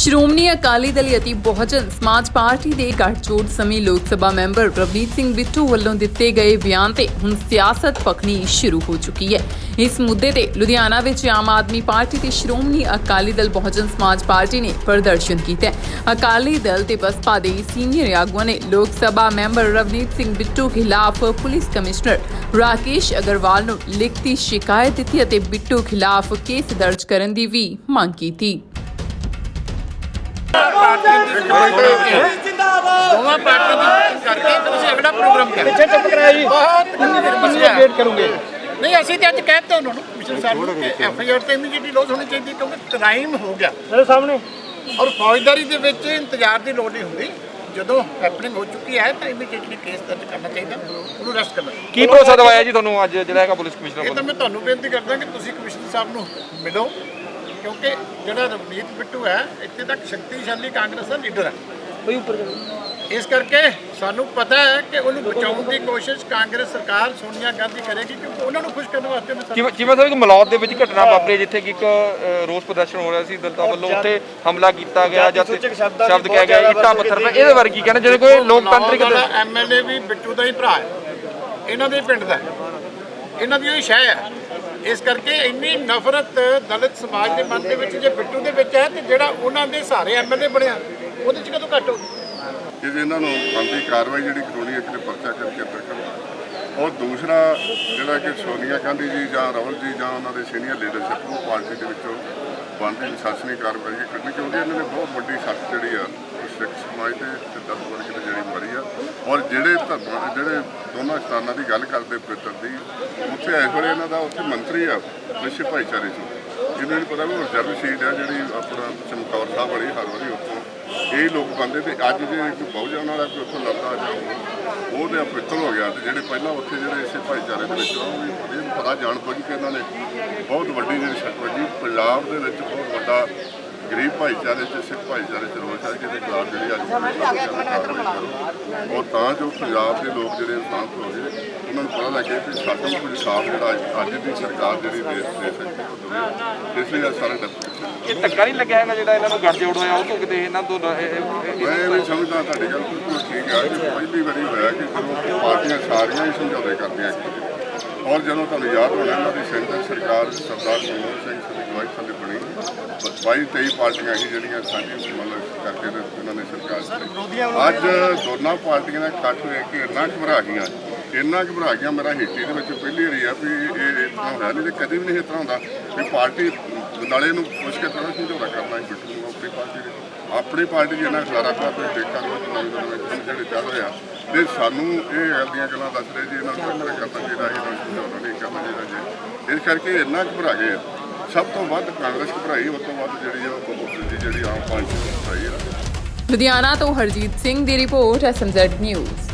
ਸ਼੍ਰੋਮਣੀ ਅਕਾਲੀ ਦਲ ਅਤੇ ਬਹੁਜਨ ਸਮਾਜ ਪਾਰਟੀ ਦੇ ਗੱਠਜੋੜ ਸਮੇਂ ਲੋਕ ਸਭਾ ਮੈਂਬਰ ਪ੍ਰਵਨੀਤ ਸਿੰਘ ਬਿੱਟੂ ਵੱਲੋਂ ਦਿੱਤੇ ਗਏ ਬਿਆਨ ਤੇ ਹੁਣ ਸਿਆਸਤ ਪਖਣੀ ਸ਼ੁਰੂ ਹੋ ਚੁੱਕੀ ਹੈ। ਇਸ ਮੁੱਦੇ ਤੇ ਲੁਧਿਆਣਾ ਵਿੱਚ ਆਮ ਆਦਮੀ ਪਾਰਟੀ ਤੇ ਸ਼੍ਰੋਮਣੀ ਅਕਾਲੀ ਦਲ ਬਹੁਜਨ ਸਮਾਜ ਪਾਰਟੀ ਨੇ ਪ੍ਰਦਰਸ਼ਨ ਕੀਤਾ ਅਕਾਲੀ ਦਲ ਤੇ ਬਸਪਾ ਦੇ ਸੀਨੀਅਰ ਆਗੂਆਂ ਨੇ ਲੋਕ ਸਭਾ ਮੈਂਬਰ ਰਵਨੀਤ ਸਿੰਘ ਬਿੱਟੂ ਖਿਲਾਫ ਪੁਲਿਸ ਕਮਿਸ਼ਨਰ ਰਾਕੇਸ਼ ਅਗਰਵਾਲ ਨੂੰ ਲਿਖਤੀ ਸ਼ਿਕਾਇਤ ਦਿੱਤੀ ਅਤੇ ਬਿੱਟੂ ਖਿਲਾਫ ਕੇਸ ਦਰਜ ਕਰਨ ਦੀ ਵੀ ਮੰਗ ਕੀਤੀ। ਦੋਵਾਂ ਪਾਰਟੀਆਂ ਦੀ ਕਰਕੇ ਫਿਰ ਅਸੀਂ ਅਗਲਾ ਪ੍ਰੋਗਰਾਮ ਕਰਾਂਗੇ ਪਿੱਛੇ ਚੁੱਪ ਕਰਾਇਆ ਜੀ ਬਹੁਤ ਕਿੰਨੀ ਦੇਰ ਮਸਲਾ ਵੇਟ ਕਰੋਗੇ ਨਹੀਂ ਅਸੀਂ ਤੇ ਅੱਜ ਕਹਿ ਦਿੱਤਾ ਉਹਨਾਂ ਨੂੰ ਕਮਿਸ਼ਨ ਸਾਹਿਬ ਨੂੰ ਕਿ ਐਫ ਆਈ ਆਰ ਤੇ ਇਮੀਡੀਏਟਲੀ ਲੋਸ ਹੋਣੀ ਚਾਹੀਦੀ ਕਿਉਂਕਿ ਕ੍ਰਾਈਮ ਹੋ ਗਿਆ। ਮੇਰੇ ਸਾਹਮਣੇ। ਔਰ ਫੌਜਦਾਰੀ ਦੇ ਵਿੱਚ ਇੰਤਜ਼ਾਰ ਦੀ ਲੋੜ ਨਹੀਂ ਹੁੰਦੀ। ਜਦੋਂ ਹੈਪਨਿੰਗ ਹੋ ਚੁੱਕੀ ਹੈ ਤਾਂ ਇਮੀਡੀਏਟਲੀ ਕੇਸ ਦਰਜ ਕਰਨਾ ਚਾਹੀਦਾ। ਉਹਨੂੰ ਅਰੈਸਟ ਕਰਨਾ। ਚਾਹੀਦਾ। ਕੀ ਭਰੋਸਾ ਦਵਾਇਆ ਜੀ ਤੁਹਾਨੂੰ ਅੱਜ ਜਿਹੜਾ ਹੈਗਾ ਪੁਲਿਸ ਕਮਿਸ਼ਨਰ ਇਹ ਤਾਂ ਮੈਂ ਤੁਹਾਨੂੰ ਬੇਨਤੀ ਕਰਦਾ ਕਿ ਤੁਸੀਂ ਕਮਿਸ਼ਨਰ ਸਾਹਿਬ ਨੂੰ ਮਿਲੋ। ਕਿਉਂਕਿ ਜਿਹੜਾ ਰਵਨੀਤ ਬਿੱਟੂ ਹੈ ਇੱਥੇ ਤੱਕ ਸ਼ਕਤੀਸ਼ਾਲੀ ਕਾਂਗਰਸ ਦਾ ਲੀਡਰ ਹੈ। ਕੋਈ ਉੱਪਰ ਇਸ ਕਰਕੇ ਸਾਨੂੰ ਪਤਾ ਹੈ ਕਿ ਉਹਨੂੰ ਬਚਾਉਣ ਦੀ ਕੋਸ਼ਿਸ਼ ਕਾਂਗਰਸ ਸਰਕਾਰ ਸੋਨੀਆ ਗਾਂਧੀ ਕਰੇਗੀ ਕਿਉਂਕਿ ਉਹਨਾਂ ਨੂੰ ਖੁਸ਼ ਕਰਨ ਵਾਸਤੇ ਜਿਵੇਂ ਜਿਵੇਂ ਸਾਹਿਬ ਇੱਕ ਮਲੌਦ ਦੇ ਵਿੱਚ ਘਟਨਾ ਵਾਪਰੀ ਜਿੱਥੇ ਕਿ ਇੱਕ ਰੋਸ ਪ੍ਰਦਰਸ਼ਨ ਹੋ ਰਿਹਾ ਸੀ ਦਲਤਾ ਵੱਲੋਂ ਉੱਥੇ ਹਮਲਾ ਕੀਤਾ ਗਿਆ ਜਾਂ ਸ਼ਬਦਾਂ ਕਿਹਾ ਗਿਆ ਇੱਟਾਂ ਪੱਥਰ ਪਏ ਇਹਦੇ ਬਾਰੇ ਕੀ ਕਹਿਣਾ ਜਿਹੜੇ ਕੋਈ ਲੋਕਤੰਤਰਿਕ ਦਾ ਐਮਐਲਏ ਵੀ ਬਿੱਟੂ ਦਾ ਹੀ ਭਰਾ ਹੈ। ਇਹਨਾਂ ਦੇ ਪਿੰਡ ਦਾ ਹੈ। ਇਹਨਾਂ ਦੀ ਹੀ ਸ਼ਹਿ ਹੈ। ਇਸ ਕਰਕੇ ਇੰਨੀ ਨਫ਼ਰਤ ਦਲਿਤ ਸਮਾਜ ਦੇ ਮਨ ਦੇ ਵਿੱਚ, ਜੇ ਬਿੱਟੂ ਦੇ ਵਿੱਚ ਹੈ, ਤੇ ਜਿਹੜਾ ਉਹਨਾਂ ਦੇ ਸਾਰੇ ਐਮਐਲਏ ਬਣਿਆ ਉਹਦੇ ਚ ਕਦੋਂ ਘੱਟ ਹੋ ਕਿ ਇਹਨਾਂ ਨੂੰ ਬੰਦੀ ਕਾਰਵਾਈ ਜਿਹੜੀ ਕਾਨੂੰਨੀ ਇੱਕ ਤੇ ਪਰਚਾ ਕਰਕੇ ਅੰਦਰ ਕਰੋ ਔਰ ਦੂਸਰਾ ਜਿਹੜਾ ਕਿ ਸੋਨੀਆ ਗਾਂਧੀ ਜੀ ਜਾਂ ਰਾਹੁਲ ਜੀ ਜਾਂ ਉਹਨਾਂ ਦੇ ਸੀਨੀਅਰ ਲੀਡਰਸ਼ਿਪ ਨੂੰ ਪਾਰਟੀ ਦੇ ਵਿੱਚੋਂ ਬੰਦੀ ਸ਼ਾਸਨੀ ਕਾਰਵਾਈ ਕਰਨੀ ਚਾਹੁੰਦੀ ਇਹਨਾਂ ਨੇ ਬਹੁਤ ਵੱਡੀ ਸੱਟ ਜਿਹੜੀ ਆ ਸਿੱਖ ਸਮਾਜ ਦੇ ਤੇ ਦਸ ਵਰਗ ਤੇ ਜਿਹੜੀ ਮਰੀ ਆ। ਔਰ ਜਿਹੜੇ ਧਰਮਾਂ ਦੇ ਜਿਹੜੇ ਦੋਨਾਂ ਸਥਾਨਾਂ ਦੀ ਗੱਲ ਕਰਦੇ ਪਵਿੱਤਰ ਦੀ, ਉੱਥੇ ਇਸ ਵੇਲੇ ਇਹਨਾਂ ਦਾ ਉੱਥੇ ਮੰਤਰੀ ਆ, ਵਿਸ਼ਵ ਭਾਈਚਾਰੇ ਚੋਂ। ਜਿਹਨਾਂ ਨੂੰ ਪਤਾ ਵੀ ਰਿਜ਼ਰਵ ਸੀਟ ਆ ਜਿਹੜੀ ਆਪਣਾ ਚਮਕੌਰ ਸਾਹਿਬ ਵਾਲੀ, ਹਰ ਵਾਰੀ ਉੱਥੋਂ। ਇਹ ਲੋਕ ਬੰਦੇ ਤੇ ਅੱਜ ਜੇ ਕੋਈ ਬਹੁਜਨ ਵਾਲਾ ਕੋਈ ਉੱਥੋਂ ਲੜਦਾ ਜਾਂ ਉਹ ਤੇ ਅਪਿੱਤਰ ਹੋ ਗਿਆ ਤੇ ਜਿਹੜੇ ਪਹਿਲਾਂ ਉੱਥੇ ਜਿਹੜੇ ਇਸੇ ਭਾਈਚਾਰੇ ਦੇ ਵਿੱਚ ਉਹ ਵੀ ਪਤਾ ਜਾਣ ਬੁੱਝ ਕੇ ਇਹਨਾਂ ਨੇ ਬਹੁਤ ਵੱਡੀ ਜਿਹੜੀ ਸ਼ਕ ਪੰਜਾਬ ਦੇ ਵਿੱਚ ਬਹੁਤ ਵੱਡਾ ਗਰੀਬ ਭਾਈਚਾਰੇ ਚ ਸਿੱਖ ਭਾਈਚਾਰੇ ਚ ਰੋਸ ਹੈ ਜਿਹਦੇ ਖਿਲਾਫ ਜਿਹੜੀ ਅੱਜ ਔਰ ਤਾਂ ਜੋ ਪੰਜਾਬ ਦੇ ਲੋਕ ਜਿਹੜੇ ਸ਼ਾਂਤ ਹੋ ਗਏ ਉਹਨਾਂ ਨੂੰ ਪਤਾ ਲੱਗੇ ਕਿ ਸਾਡਾ ਕੁਝ ਸਾਫ਼ ਜਿਹੜਾ ਅੱਜ- ਦੀ ਸਰਕਾਰ ਜਿਹੜੀ ਦੇ ਦੇ ਸਕਦੀ। ਇਸ ਲਈ ਸਾਰੇ ਡੱਬੇ ਇਹ ਧੱਕਾ ਨਹੀਂ ਲੱਗਿਆ ਹੈਗਾ ਜਿਹੜਾ ਇਹਨਾਂ ਨੂੰ ਗੱਠਜੋੜ ਹੋਇਆ ਉਹ ਤੋਂ ਕਿਤੇ ਇਹਨਾਂ ਤੋਂ ਮੈਂ ਵੀ ਸਮਝਦਾ ਤੁਹਾਡੀ ਗੱਲ ਬਿਲਕੁਲ ਠੀਕ ਹੈ ਕਿ ਪਹਿਲੀ ਵਾਰੀ ਹੋਇਆ ਕਿ ਪਾਰਟੀਆਂ ਸਾਰੀਆਂ ਹੀ ਸਮਝੌਤੇ ਕਰਦੀਆਂ। ਔਰ ਜਦੋਂ ਤੁਹਾਨੂੰ ਯਾਦ ਹੋਣਾ ਇਹਨਾਂ ਦੀ ਸੈਂਟਰ ਸਰਕਾਰ ਸਰਦਾਰ ਮਨਮੋਹਨ ਸਿੰਘ ਦੀ ਅਗਵਾਈ ਥੱਲੇ ਬਣੀ। 22 23 ਪਾਰਟੀਆਂ ਸੀ ਜਿਹੜੀਆਂ ਸਾਂਝੀ ਮਤਲਬ ਕਰਕੇ ਤੇ ਇਹਨਾਂ ਨੇ ਸਰਕਾਰ ਅੱਜ ਦੋਨਾਂ ਪਾਰਟੀਆਂ ਦਾ ਇਕੱਠ ਵੇਖ ਕੇ ਇੰਨਾ ਘਬਰਾ ਗਈਆਂ ਇੰਨਾ ਘਬਰਾ ਗਿਆ ਮੇਰਾ ਹਿੱਟੀ ਦੇ ਵਿੱਚ ਪਹਿਲੀ ਵਾਰੀ ਆ ਵੀ ਇਹ ਇਤਨਾ ਹੋਇਆ ਨਹੀਂ ਤੇ ਕਦੇ ਵੀ ਨਹੀਂ ਤਰ੍ਹਾਂ ਹੁੰਦਾ ਵੀ ਪਾਰਟੀ ਨਾਲੇ ਨੂੰ ਪੁੱਛ ਕੇ ਥੋੜਾ ਸਮਝੌਤਾ ਕਰਨਾ ਹੈ ਬਿੱਟੂ ਨੂੰ ਆਪਣੀ ਪਾਰਟੀ ਦੇ। ਆਪਣੀ ਪਾਰਟੀ ਦੇ ਨਾਲ ਖਲਾਰਾ ਪਿਆ ਤੁਸੀਂ ਦੇਖਾਂ ਲੋ ਨਵੇਂ ਨਵੇਂ ਜਿਹੜੇ ਚੱਲ ਰਿਹਾ ਤੇ ਸਾਨੂੰ ਇਹ ਗੱਲ ਦੀਆਂ ਗੱਲਾਂ ਦੱਸ ਰਹੇ ਜੀ, ਇਹਨਾਂ ਨੂੰ ਕਰਨਾ ਚਾਹੀਦਾ ਇਹਨਾਂ ਨੂੰ ਸਮਝਾਉਣਾ ਨਹੀਂ ਕਰਨਾ ਚਾਹੀਦਾ ਜੀ। ਇਸ ਕਰਕੇ ਇੰਨਾ ਘਬਰਾ ਗਏ ਸਭ ਤੋਂ ਵੱਧ ਕਾਂਗਰਸ ਘਬਰਾਈ ਉਸ ਤੋਂ ਵੱਧ ਜਿਹੜੀ ਉਹ ਦੂਜੀ ਜਿਹੜੀ ਆਮ ਪਾਰਟੀ ਘਬਰਾਈ ਲੁਧਿਆਣਾ ਤੋਂ ਹਰਜੀਤ ਸਿੰਘ ਦੀ ਰਿਪੋਰਟ ਐਸਐਮਜ਼ੈਡ ਨਿਊਜ਼।